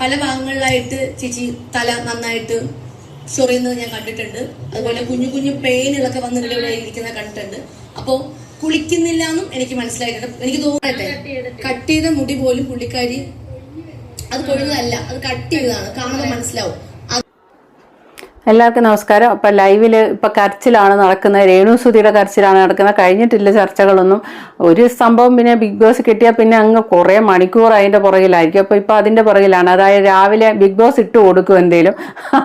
പല ഭാഗങ്ങളിലായിട്ട് ചേച്ചി തല നന്നായിട്ട് ചൊറിയുന്നത് ഞാൻ കണ്ടിട്ടുണ്ട്. അതുപോലെ കുഞ്ഞു കുഞ്ഞു പെയിനുകളൊക്കെ വന്ന് ഇവിടെ ഇരിക്കുന്നത് കണ്ടിട്ടുണ്ട്. അപ്പോ കുളിക്കുന്നില്ല എന്നും എനിക്ക് മനസ്സിലായിട്ടുണ്ട്. എനിക്ക് തോന്നട്ടെ കട്ട് ചെയ്ത മുടി പോലും പുള്ളിക്കാരി അത് കൊഴുന്നതല്ല അത് കട്ട് ചെയ്തതാണ്. കാണുമ്പോൾ മനസ്സിലാവും. എല്ലാവർക്കും നമസ്കാരം. അപ്പം ലൈവിൽ ഇപ്പം കരച്ചിലാണ് നടക്കുന്നത്. രേണുസുതിയുടെ കരച്ചിലാണ് നടക്കുന്നത്. കഴിഞ്ഞിട്ടില്ല ചർച്ചകളൊന്നും. ഒരു സംഭവം പിന്നെ ബിഗ് ബോസ് കിട്ടിയാൽ പിന്നെ അങ്ങ് കുറേ മണിക്കൂർ അതിന്റെ പുറകിലായിരിക്കും. അപ്പോൾ ഇപ്പോൾ അതിന്റെ പുറകിലാണ്. അതായത് രാവിലെ ബിഗ് ബോസ് ഇട്ട് കൊടുക്കും എന്തേലും.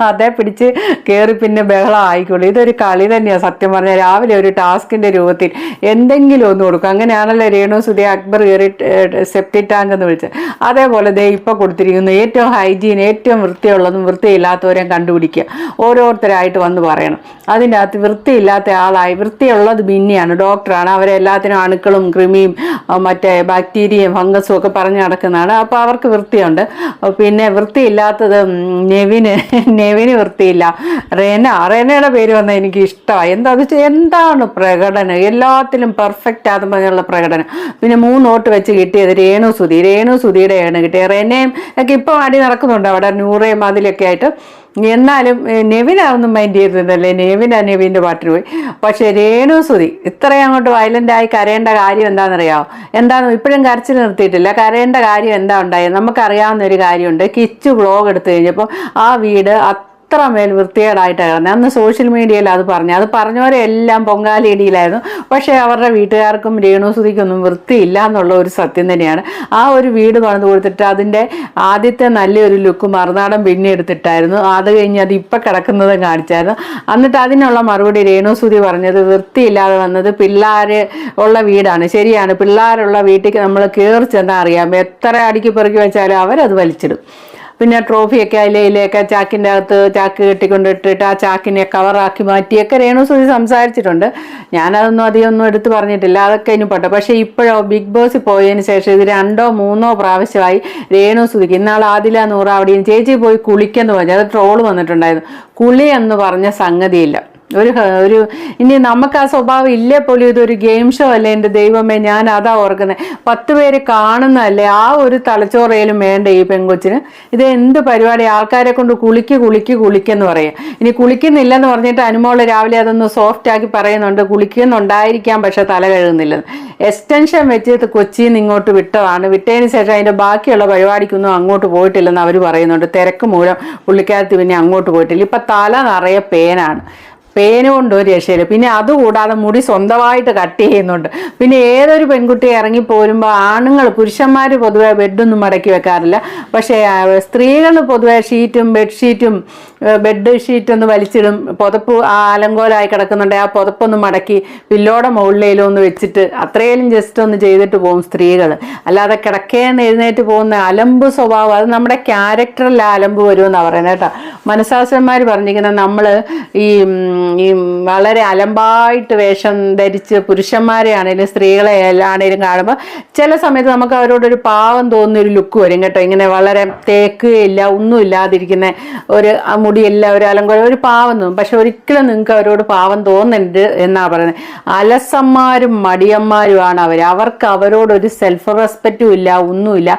അതേ പിടിച്ച് കയറി പിന്നെ ബഹളം ആയിക്കോളൂ. ഇതൊരു കളി തന്നെയാണ് സത്യം പറഞ്ഞാൽ രാവിലെ ഒരു ടാസ്കിന്റെ രൂപത്തിൽ എന്തെങ്കിലും ഒന്ന് കൊടുക്കും. അങ്ങനെയാണല്ലോ രേണുസുതി അക്ബർ കയറി സെപ്റ്റി ടാങ്ക് എന്ന് വിളിച്ചത്. അതേപോലെ ദേ ഇപ്പോൾ കൊടുത്തിരിക്കുന്നു. ഏറ്റവും ഹൈജീൻ ഏറ്റവും വൃത്തിയുള്ളതും വൃത്തിയില്ലാത്തവരെയും കണ്ടുപിടിക്കുക. ഓരോരുത്തരായിട്ട് വന്ന് പറയണം. അതിന്റെ അകത്ത് വൃത്തിയില്ലാത്ത ആളായി വൃത്തിയുള്ളത് ബിന്നിയാണ് ഡോക്ടറാണ്. അവരെ എല്ലാത്തിനും അണുക്കളും കൃമിയും മറ്റേ ബാക്ടീരിയയും ഫംഗസും ഒക്കെ പറഞ്ഞു നടക്കുന്നതാണ്. അപ്പോൾ അവർക്ക് വൃത്തിയുണ്ട്. പിന്നെ വൃത്തിയില്ലാത്തത് നെവിന് നെവിന് വൃത്തിയില്ല. റെന റെനയുടെ പേര് വന്നാൽ എനിക്ക് ഇഷ്ടമായി എന്താ എന്താണ് പ്രകടനം? എല്ലാത്തിലും പെർഫെക്റ്റ് ആണെന്ന് പറഞ്ഞുള്ള പ്രകടനം. പിന്നെ മൂന്ന് നോട്ട് വെച്ച് കിട്ടിയത് രേണു സുധി രേണു സുധിയുടെ ആണ് കിട്ടിയത്. റെനയും ഒക്കെ ഇപ്പം അടി നടക്കുന്നുണ്ട് അവിടെ നൂറേയും അതിലൊക്കെ ആയിട്ട്. എന്നാലും നെവിനാണൊന്നും മൈൻഡ് ചെയ്തിരുന്നല്ലേ. നെവിനാ നെവിന്റെ പാട്ടിന് പോയി. പക്ഷേ രേണു സുതി ഇത്രയും അങ്ങോട്ട് വയലന്റായി കരയേണ്ട കാര്യം എന്താണെന്നറിയാമോ എന്താണ് ഇപ്പോഴും കരച്ചിൽ നിർത്തിയിട്ടില്ല. കരയേണ്ട കാര്യം എന്താ ഉണ്ടായത്? നമുക്കറിയാവുന്ന ഒരു കാര്യമുണ്ട്. കിച്ചു വ്ളോഗ് എടുത്തു കഴിഞ്ഞപ്പോൾ ആ വീട് അത്രമേൽ വൃത്തികേടായിട്ടാണ് കിടന്നത് അന്ന് സോഷ്യൽ മീഡിയയിൽ അത് പറഞ്ഞു. അത് പറഞ്ഞവരെല്ലാം പൊങ്കാലിടിയിലായിരുന്നു പക്ഷേ അവരുടെ വീട്ടുകാർക്കും രേണുസുതിക്കൊന്നും വൃത്തിയില്ല എന്നുള്ള ഒരു സത്യം തന്നെയാണ്. ആ ഒരു വീട് പണിത് കൊടുത്തിട്ട് അതിന്റെ ആദ്യത്തെ നല്ലൊരു ലുക്ക് മറുനാടൻ പിന്നെ എടുത്തിട്ടായിരുന്നു. അത് കഴിഞ്ഞ് അത് ഇപ്പം കിടക്കുന്നതും കാണിച്ചായിരുന്നു. എന്നിട്ട് അതിനുള്ള മറുപടി രേണുസുതി പറഞ്ഞത് വൃത്തിയില്ലാതെ വന്നത് പിള്ളേർ ഉള്ള വീടാണ്. ശരിയാണ്. പിള്ളേരുള്ള വീട്ടിൽ നമ്മൾ കയറി ചെന്നാൽ അറിയാം. എത്ര അടിക്ക് പെറുക്കി വെച്ചാലും അവരത് വലിച്ചിടും. പിന്നെ ട്രോഫിയൊക്കെ അതിലേക്ക് ചാക്കിന്റെ അകത്ത് ചാക്ക് കെട്ടിക്കൊണ്ടിട്ടിട്ട് ആ ചാക്കിനെ കവറാക്കി മാറ്റിയൊക്കെ രേണുസുതി സംസാരിച്ചിട്ടുണ്ട്. ഞാനതൊന്നും അധികം ഒന്നും എടുത്തു പറഞ്ഞിട്ടില്ല. അതൊക്കെ ഇനി പോട്ടെ. പക്ഷേ ഇപ്പോഴോ ബിഗ് ബോസിൽ പോയതിന് ശേഷം ഇത് രണ്ടോ മൂന്നോ പ്രാവശ്യമായി രേണുസുതിക്ക് ഇന്നാൾ ആദില നൂറ് അവിടെയും ചേച്ചി പോയി കുളിക്കെന്ന് പറഞ്ഞു അത് ട്രോൾ വന്നിട്ടുണ്ടായിരുന്നു. കുളി എന്ന് പറഞ്ഞ സംഗതിയില്ല. ഒരു ഒരു ഇനി നമുക്ക് ആ സ്വഭാവം ഇല്ലേ പോലും? ഇതൊരു ഗെയിം ഷോ അല്ലേ എന്റെ ദൈവമേ? ഞാൻ അതാ ഓർക്കുന്നത് പത്ത് പേര് കാണുന്നതല്ലേ ആ ഒരു തലച്ചോറയിലും വേണ്ട ഈ പെങ്കൊച്ചിന്? ഇത് എന്ത് പരിപാടി? ആൾക്കാരെ കൊണ്ട് കുളിക്ക് കുളിക്ക് കുളിക്കെന്ന് പറയാം. ഇനി കുളിക്കുന്നില്ലെന്ന് പറഞ്ഞിട്ട് അനുമോൾ രാവിലെ അതൊന്ന് സോഫ്റ്റ് ആക്കി പറയുന്നുണ്ട്. കുളിക്കുന്നുണ്ടായിരിക്കാം പക്ഷെ തല കഴുകുന്നില്ല. എക്സ്റ്റൻഷൻ വെച്ച് കൊച്ചിയിൽ നിന്ന് ഇങ്ങോട്ട് വിട്ടതാണ്. വിട്ടതിന് ശേഷം അതിന്റെ ബാക്കിയുള്ള പരിപാടിക്കൊന്നും അങ്ങോട്ട് പോയിട്ടില്ലെന്ന് അവർ പറയുന്നുണ്ട്. തിരക്ക് മൂലം പുള്ളിക്കാരത്തി പിന്നെ അങ്ങോട്ട് പോയിട്ടില്ല. ഇപ്പം തല നിറയെ പേനാണ് പേന കൊണ്ട് ഒരു രക്ഷയില്ല. പിന്നെ അതുകൂടാതെ മുടി സ്വന്തമായിട്ട് കട്ട് ചെയ്യുന്നുണ്ട്. പിന്നെ ഏതൊരു പെൺകുട്ടി ഇറങ്ങി പോരുമ്പോൾ ആണുങ്ങൾ പുരുഷന്മാർ പൊതുവെ ബെഡൊന്നും മടക്കി വെക്കാറില്ല. പക്ഷേ സ്ത്രീകൾ പൊതുവെ ഷീറ്റും ബെഡ്ഷീറ്റും ബെഡ് ഷീറ്റൊന്ന് വലിച്ചിടും. പുതപ്പ് ആ അലങ്കോലമായി കിടക്കുന്നുണ്ട്. ആ പുതപ്പൊന്ന് മടക്കി പില്ലോടെ മുകളിലേലും ഒന്ന് വെച്ചിട്ട് അത്രയും ജസ്റ്റ് ഒന്ന് ചെയ്തിട്ട് പോകും സ്ത്രീകൾ. അല്ലാതെ കിടക്കേന്ന് എഴുന്നേറ്റ് പോകുന്ന അലമ്പ് സ്വഭാവം അത് നമ്മുടെ ക്യാരക്ടറിൽ ആ അലമ്പ് വരുമെന്നാണ് പറയുന്നത് കേട്ടോ. മനഃശാസ്ത്രന്മാർ പറഞ്ഞിരിക്കുന്നത് നമ്മൾ ഈ ഈ വളരെ അലമ്പായിട്ട് വേഷം ധരിച്ച് പുരുഷന്മാരെ ആണെങ്കിലും സ്ത്രീകളെ ആണെങ്കിലും കാണുമ്പോൾ ചില സമയത്ത് നമുക്ക് അവരോടൊരു പാവം തോന്നുന്ന ഒരു ലുക്ക് വരും കേട്ടോ. ഇങ്ങനെ വളരെ തേക്കുകയില്ല ഒന്നും ഇല്ലാതിരിക്കുന്ന ഒരു ആ എല്ലാവരും അലങ്കോലം ഒരു പാവം തോന്നും പക്ഷെ ഒരിക്കലും നിങ്ങൾക്ക് അവരോട് പാവം തോന്നരുത് എന്നാ പറയുന്നത്. അലസന്മാരും മടിയന്മാരുമാണ് അവർ അവർക്ക് അവരോടൊരു സെൽഫ് റെസ്പെക്റ്റും ഇല്ല ഒന്നുമില്ല.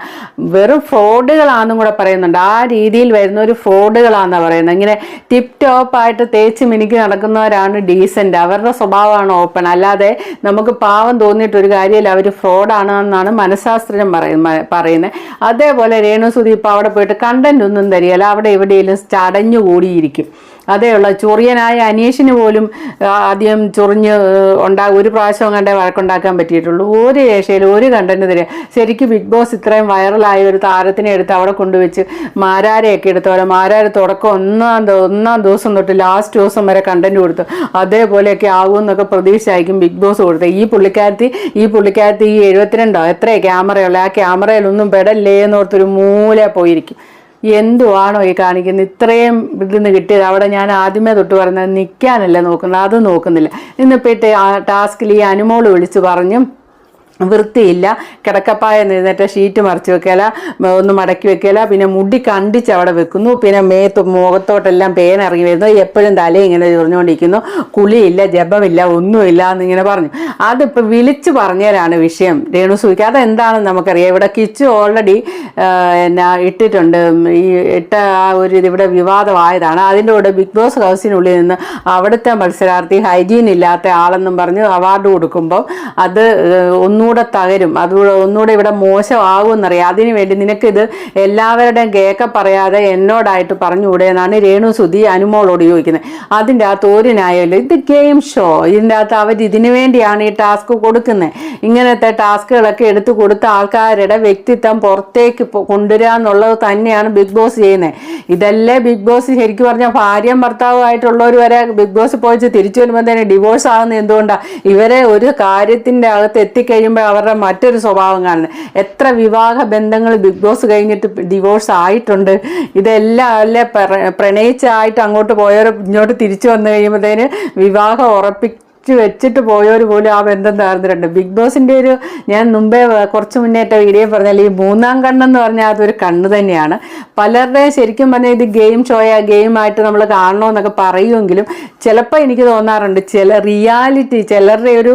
വെറും ഫ്രോഡുകളാണെന്നും കൂടെ പറയുന്നുണ്ട്. ആ രീതിയിൽ വരുന്ന ഒരു ഫ്രോഡുകളാണെന്നാ പറയുന്നത്. ഇങ്ങനെ ടിപ് ടോപ്പായിട്ട് തേച്ച് മിനുക്കി നടക്കുന്നവരാണ് ഡീസന്റ് അവരുടെ സ്വഭാവമാണ് ഓപ്പൺ അല്ലാതെ നമുക്ക് പാവം തോന്നിയിട്ട് ഒരു കാര്യമില്ല. അവർ ഫ്രോഡാണ് എന്നാണ് മനഃശാസ്ത്രം പറയുന്ന പറയുന്നത്. അതേപോലെ രേണുസുതി ഇപ്പോൾ അവിടെ പോയിട്ട് കണ്ടന്റ് ഒന്നും തരികയില്ല. അവിടെ എവിടെയെങ്കിലും ചടഞ്ഞു കൂടിയിരിക്കും. അതേയുള്ള ചൊറിയനായ അനീഷിന് പോലും ആദ്യം ചൊറിഞ്ഞ് ഉണ്ടാ ഒരു പ്രാവശ്യം കണ്ടേ വഴക്കുണ്ടാക്കാൻ പറ്റിയിട്ടുള്ളൂ. ഒരു ഏഷ്യയിൽ ഒരു കണ്ടന്റ് തരിക ശരിക്കും ബിഗ് ബോസ് ഇത്രയും വൈറലായ ഒരു താരത്തിനെ എടുത്ത് അവിടെ കൊണ്ടുവച്ച് മാരാരെയൊക്കെ എടുത്തോലെ മാരാര തുടക്കം ഒന്നാം ഒന്നാം ദിവസം തൊട്ട് ലാസ്റ്റ് ദിവസം വരെ കണ്ടന്റ് കൊടുത്തു അതേപോലെയൊക്കെ ആകും എന്നൊക്കെ പ്രതീക്ഷയായിരിക്കും ബിഗ് ബോസ് കൊടുത്തത്. ഈ പുള്ളിക്കാരത്തി ഈ പുള്ളിക്കാരത്തി ഈ എഴുപത്തിരണ്ടോ എത്രയാണ് ക്യാമറയുള്ള ആ ക്യാമറയിലൊന്നും പെടല്ലേ എന്നോർത്തൊരു മൂല പോയിരിക്കും. എന്തുവാണോ ഈ കാണിക്കുന്നത്? ഇത്രയും ഇതിന്ന് കിട്ടിയത്. അവിടെ ഞാൻ ആദ്യമേ തൊട്ട് പറയുന്നത് നിൽക്കാനല്ല നോക്കുന്നത്. അത് നോക്കുന്നില്ല. ഇന്നിപ്പോൾ ആ ടാസ്കിൽ ഈ അനുമോൾ വിളിച്ച് പറഞ്ഞു വൃത്തിയില്ല. കിടക്കപ്പായ എഴുന്നേറ്റ് ഷീറ്റ് മറിച്ച് വെക്കല ഒന്ന് മടക്കി വെക്കല പിന്നെ മുടി കണ്ടിച്ച് അവിടെ വെക്കുന്നു. പിന്നെ മേത്ത് മുഖത്തോട്ടെല്ലാം പേൻ ഇറങ്ങി വരുന്നു. എപ്പോഴും തല ഇങ്ങനെ ചൊറിഞ്ഞുകൊണ്ടിരിക്കുന്നു. കുളിയില്ല ജപമില്ല ഒന്നുമില്ല എന്നിങ്ങനെ പറഞ്ഞു. അതിപ്പോൾ വിളിച്ചു പറഞ്ഞാലാണ് വിഷയം. രേണു സൂക്ക് അതെന്താണെന്ന് നമുക്കറിയാം. ഇവിടെ കിച്ചു ഓൾറെഡി എന്നാ ഇട്ടിട്ടുണ്ട്. ഈ ഇട്ട ആ ഒരു ഇതിവിടെ വിവാദമായതാണ്. അതിന്റെ കൂടെ ബിഗ് ബോസ് ഹൗസിനുള്ളിൽ നിന്ന് അവിടുത്തെ മത്സരാർത്ഥി ഹൈജീൻ ഇല്ലാത്ത ആളെന്നും പറഞ്ഞ് അവാർഡ് കൊടുക്കുമ്പോൾ അത് ഏഹ്, ഒന്നുകൂടെ തകരും. അത് ഒന്നുകൂടെ ഇവിടെ മോശമാകുമെന്നറിയാം. അതിനു വേണ്ടി നിനക്കിത് എല്ലാവരുടെയും കേക്ക പറയാതെ എന്നോടായിട്ട് പറഞ്ഞുകൂടെ എന്നാണ് രേണു സുധി അനുമോളോട് ചോദിക്കുന്നത്. അതിന്റെ അകത്ത് ഒരു ന്യായമില്ല ഇത് ഗെയിം ഷോ ഇതിന്റെ അകത്ത് അവർ ഇതിനു വേണ്ടിയാണ് ഈ ടാസ്ക് കൊടുക്കുന്നത്. ഇങ്ങനത്തെ ടാസ്കുകളൊക്കെ എടുത്തു കൊടുത്ത ആൾക്കാരുടെ വ്യക്തിത്വം പുറത്തേക്ക് കൊണ്ടുവരിക എന്നുള്ളത് തന്നെയാണ് ബിഗ് ബോസ് ചെയ്യുന്നത്. ഇതല്ലേ ബിഗ് ബോസ് ശരിക്കും പറഞ്ഞാൽ ഭാര്യയും ഭർത്താവുമായിട്ടുള്ളവർ വരെ ബിഗ് ബോസ് പോയിച്ച് തിരിച്ചു വരുമ്പോൾ തന്നെ ഡിവോഴ്സ് ആകുന്നത് എന്തുകൊണ്ടാണ് ഇവരെ ഒരു കാര്യത്തിന്റെ അകത്ത് എത്തിക്കഴിയുമ്പോൾ അവരുടെ മറ്റൊരു സ്വഭാവം കാണുന്നത്. എത്ര വിവാഹ ബന്ധങ്ങൾ ബിഗ് ബോസ് കഴിഞ്ഞിട്ട് ഡിവോഴ്സ് ആയിട്ടുണ്ട്. ഇതെല്ലാം അല്ലെ പ്ര- പ്രണയിച്ചായിട്ട് അങ്ങോട്ട് പോയവർ ഇങ്ങോട്ട് തിരിച്ചു വന്നു കഴിയുമ്പോഴത്തേന് വിവാഹം ഉറപ്പിച്ച് വെച്ചിട്ട് പോയവർ പോലും ആ ബന്ധം തകർന്നിട്ടുണ്ട്. ബിഗ് ബോസിന്റെ ഒരു ഞാൻ മുമ്പേ കുറച്ച് മുന്നേറ്റ വീഡിയോ പറഞ്ഞാൽ ഈ മൂന്നാം കണ്ണെന്ന് പറഞ്ഞാൽ അതൊരു കണ്ണ് തന്നെയാണ്. പലരുടെയും ശരിക്കും പറഞ്ഞാൽ ഇത് ഗെയിം ഷോയാ ഗെയിമായിട്ട് നമ്മൾ കാണണമെന്നൊക്കെ പറയുമെങ്കിലും ചിലപ്പോൾ എനിക്ക് തോന്നാറുണ്ട് ചില റിയാലിറ്റി ചിലരുടെ ഒരു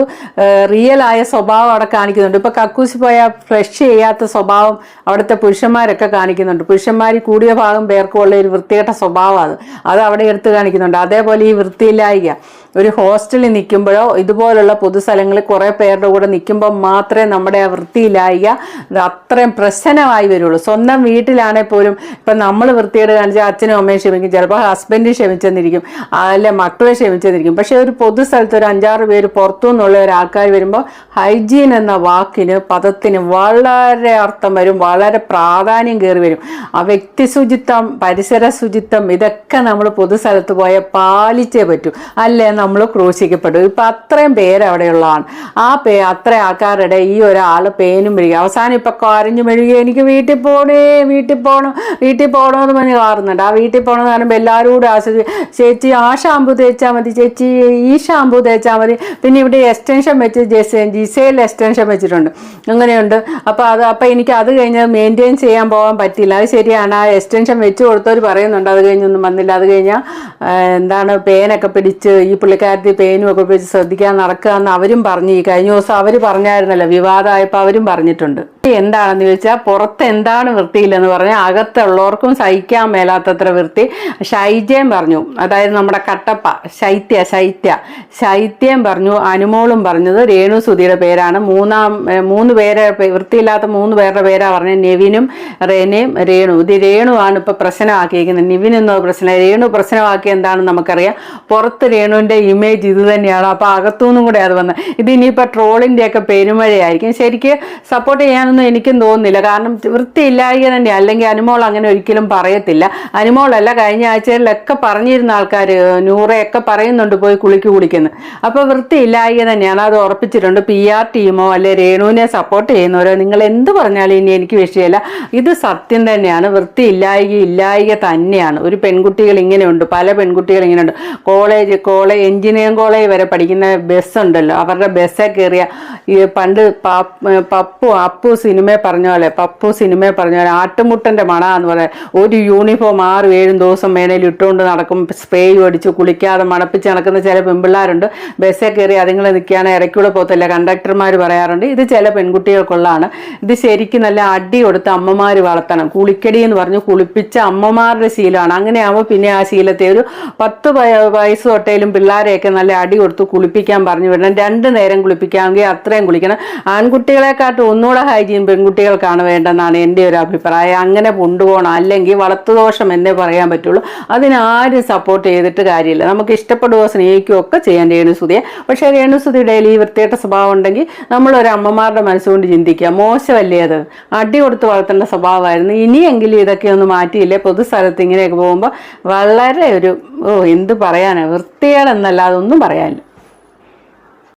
റിയൽ ആയ സ്വഭാവം അവിടെ കാണിക്കുന്നുണ്ട്. ഇപ്പൊ കക്കൂസ് പോയാൽ ഫ്രഷ് ചെയ്യാത്ത സ്വഭാവം അവിടുത്തെ പുരുഷന്മാരൊക്കെ കാണിക്കുന്നുണ്ട്. പുരുഷന്മാർ കൂടിയ ഭാഗം പേർക്കുള്ള ഒരു വൃത്തികെട്ട സ്വഭാവമാണ് അത് അവിടെ എടുത്ത് കാണിക്കുന്നുണ്ട്. അതേപോലെ ഈ വൃത്തിയില്ലായിക. ഒരു ഹോസ്റ്റലിൽ നിൽക്കുമ്പോഴോ ഇതുപോലുള്ള പൊതുസ്ഥലങ്ങളിൽ കുറേ പേരുടെ കൂടെ നിൽക്കുമ്പോൾ മാത്രമേ നമ്മുടെ ആ വൃത്തിയില്ലായിക ഇത് അത്രയും പ്രശ്നമായി വരുള്ളൂ. സ്വന്തം വീട്ടിലാണെങ്കിൽ പോലും ഇപ്പം നമ്മൾ വൃത്തിയേട് കാണിച്ചാൽ അച്ഛനും അമ്മയും ക്ഷമിക്കും ചിലപ്പോൾ ഹസ്ബൻഡ് ക്ഷമിച്ചെന്നിരിക്കും അല്ലെ മക്കളെ ക്ഷമിച്ചെന്നിരിക്കും. പക്ഷെ ഒരു പൊതുസ്ഥലത്ത് ഒരു അഞ്ചാറ് പേര് പുറത്തു നിന്നുള്ള ഒരു ആൾക്കാർ വരുമ്പോൾ ഹൈജീൻ എന്ന വാക്കിന് പദത്തിന് വളരെ അർത്ഥം വരും വളരെ പ്രാധാന്യം കയറി വരും. ആ വ്യക്തി ശുചിത്വം പരിസര ശുചിത്വം ഇതൊക്കെ നമ്മൾ പൊതുസ്ഥലത്ത് പോയാൽ പാലിച്ചേ പറ്റൂ. അല്ലേ? നമ്മൾ ക്രൂശിക്കപ്പെടും. ഇപ്പം അത്രയും പേര് അവിടെയുള്ളതാണ്. ആ പേ അത്ര ആൾക്കാരുടെ ഈ ഒരാൾ പേനും മെഴുകി അവസാനം ഇപ്പം കരഞ്ഞു മെഴുകി. എനിക്ക് വീട്ടിൽ പോണേ വീട്ടിൽ പോകണം വീട്ടിൽ പോകണമെന്ന് പറഞ്ഞ് കാറുന്നുണ്ട്. ആ വീട്ടിൽ പോകണമെന്ന് പറയുമ്പോൾ എല്ലാവരും കൂടെ ആസ്വദി ചേച്ചി ആ ഷാമ്പു തേച്ചാൽ മതി ചേച്ചി ഈ ഷാമ്പു തേച്ചാൽ മതി. പിന്നെ ഇവിടെ എക്സ്റ്റൻഷൻ വെച്ച് ജെസ് ജിസയിൽ എക്സ്റ്റൻഷൻ വെച്ചിട്ടുണ്ട്. അങ്ങനെയുണ്ട്. അപ്പോൾ അത് അപ്പോൾ എനിക്ക് അത് കഴിഞ്ഞ് മെയിന്റെയിൻ ചെയ്യാൻ പോകാൻ പറ്റില്ല. അത് ശരിയാണ്. ആ എക്സ്റ്റൻഷൻ വെച്ച് കൊടുത്തവർ പറയുന്നുണ്ട് അത് കഴിഞ്ഞൊന്നും വന്നില്ല. അത് കഴിഞ്ഞാൽ എന്താണ് പേനൊക്കെ പിടിച്ച് ഈ പുള്ളിക്കാരത്തി പേനും ഒക്കെ ഉപയോഗിച്ച് ശ്രദ്ധിക്കാൻ നടക്കുക എന്ന് അവരും പറഞ്ഞു. ഈ കഴിഞ്ഞ ദിവസം അവർ പറഞ്ഞായിരുന്നല്ലോ വിവാദമായപ്പോൾ അവരും പറഞ്ഞിട്ടുണ്ട്. എന്താണെന്ന് ചോദിച്ചാൽ പുറത്ത് എന്താണ് വൃത്തിയില്ലെന്ന് പറഞ്ഞാൽ അകത്തുള്ളവർക്കും സഹിക്കാൻ മേലാത്തത്ര വൃത്തി. ശൈത്യം പറഞ്ഞു. അതായത് നമ്മുടെ കട്ടപ്പ ശൈത്യ ശൈത്യ. ശൈത്യം പറഞ്ഞു അനുമോളും പറഞ്ഞത് രേണു സുധിയുടെ പേരാണ്. മൂന്നാം മൂന്ന് പേരെ വൃത്തിയില്ലാത്ത മൂന്ന് പേരുടെ പേരാണ് പറഞ്ഞത്. നെവിനും റെനയും രേണു. ഇത് രേണുവാണ് ഇപ്പൊ പ്രശ്നമാക്കിയിരിക്കുന്നത്. നിവിൻ എന്ന പ്രശ്നം. രേണു പ്രശ്നമാക്കിയ എന്താണെന്ന് നമുക്കറിയാം. പുറത്ത് രേണുവിന്റെ ഇമേജ് ഇത് തന്നെയാണ്. അപ്പൊ അകത്തുനിന്നും കൂടെ അത് വന്നത് ഇത് ഇനിയിപ്പോ ട്രോളിന്റെ ഒക്കെ പെരുമഴയായിരിക്കും. ശരിക്ക് സപ്പോർട്ട് ചെയ്യാനൊന്നും എനിക്കും തോന്നുന്നില്ല. കാരണം വൃത്തിയില്ലായ്ക തന്നെ അല്ലെങ്കിൽ അനുമോൾ അങ്ങനെ ഒരിക്കലും പറയത്തില്ല. അനുമോളല്ല കഴിഞ്ഞ ആഴ്ചകളിലൊക്കെ പറഞ്ഞിരുന്ന ആൾക്കാർ നൂറയൊക്കെ പറയുന്നുണ്ട് പോയി കുളിക്ക് കുളിക്കുന്നു. അപ്പോൾ വൃത്തിയില്ലായ്ക തന്നെയാണ്. അത് ഉറപ്പിച്ചിട്ടുണ്ട്. പി ആർ ടീമോ അല്ലെ രേണുവിനെ സപ്പോർട്ട് ചെയ്യുന്നവരോ? നിങ്ങൾ എന്ത് പറഞ്ഞാലും ഇനി എനിക്ക് വിഷയമല്ല. ഇത് സത്യം തന്നെയാണ്. വൃത്തിയില്ലായ്ക ഇല്ലായ്ക തന്നെയാണ്. ഒരു പെൺകുട്ടികൾ ഇങ്ങനെയുണ്ട് പല പെൺകുട്ടികൾ ഇങ്ങനെയുണ്ട് കോളേജ് കോളേജ് എഞ്ചിനീയറിംഗ് കോളേജ് വരെ പഠിക്കുന്ന ബസ് ഉണ്ടല്ലോ അവരുടെ ബസ്സേ കയറിയ ഈ പണ്ട് പപ്പു അപ്പു സിനിമയെ പറഞ്ഞ പപ്പു സിനിമയെ പറഞ്ഞ പോലെ ആട്ടുമുട്ടന്റെ മണ എന്ന് പറയാം. ഒരു യൂണിഫോം ആറും ഏഴും ദിവസം മേനയിൽ ഇട്ടുകൊണ്ട് നടക്കും സ്പ്രേ അടിച്ച് കുളിക്കാതെ മണപ്പിച്ച് നടക്കുന്ന ചില പെൺപിള്ളേരുണ്ട്. ബസ്സിൽ കയറി അതുങ്ങളെ നിൽക്കുകയാണ് ഇറക്കിയുള്ള പോകത്തില്ല കണ്ടക്ടർമാർ പറയാറുണ്ട്. ഇത് ചില പെൺകുട്ടികൾക്കുള്ളതാണ്. ഇത് ശരിക്കും നല്ല അടി കൊടുത്ത് അമ്മമാർ വളർത്തണം. കുളിക്കടി എന്ന് പറഞ്ഞ് കുളിപ്പിച്ച അമ്മമാരുടെ ശീലമാണ്. അങ്ങനെയാകുമ്പോൾ പിന്നെ ആ ശീലത്തെ ഒരു പത്ത് വയ- വയസ്സ് തൊട്ടേലും പിള്ളേരെയൊക്കെ നല്ല അടി കൊടുത്ത് കുളിപ്പിക്കാൻ പറഞ്ഞു വിടണം. രണ്ട് നേരം കുളിപ്പിക്കാമെങ്കിൽ അത്രയും കുളിക്കണം. ആൺകുട്ടികളെക്കാട്ടും ഒന്നുകൂടെ ഹൈജീൻ പെൺകുട്ടികൾക്കാണ് വേണ്ടെന്നാണ് എന്റെ ഒരു അഭിപ്രായം. അങ്ങനെ കൊണ്ടുപോകണം. അല്ലെങ്കിൽ വളർത്തുദോഷം എന്നേ പറയാൻ പറ്റുള്ളൂ. അതിനാരും സപ്പോർട്ട് ചെയ്തിട്ട് കാര്യമില്ല. നമുക്ക് ഇഷ്ടപ്പെടുകയോ സ്നേഹിക്കുകയോ ഒക്കെ ചെയ്യാൻ രേണുസുതിയെ പക്ഷേ രേണുസുതിയുടെ ഈ വൃത്തികെട്ട സ്വഭാവം ഉണ്ടെങ്കിൽ നമ്മളൊരു അമ്മമാരുടെ മനസ്സുകൊണ്ട് ചിന്തിക്കുക. മോശമല്ലേ അത്? അടി കൊടുത്ത് വളർത്തേണ്ട സ്വഭാവമായിരുന്നു. ഇനിയെങ്കിലും ഇതൊക്കെ ഒന്ന് മാറ്റിയില്ലേ? പൊതുസ്ഥലത്ത് ഇങ്ങനെയൊക്കെ പോകുമ്പോൾ വളരെ ഒരു ഓ എന്ത് പറയാനാണ് വൃത്തികേടെന്നല്ല അതൊന്നും പറയാനില്ല.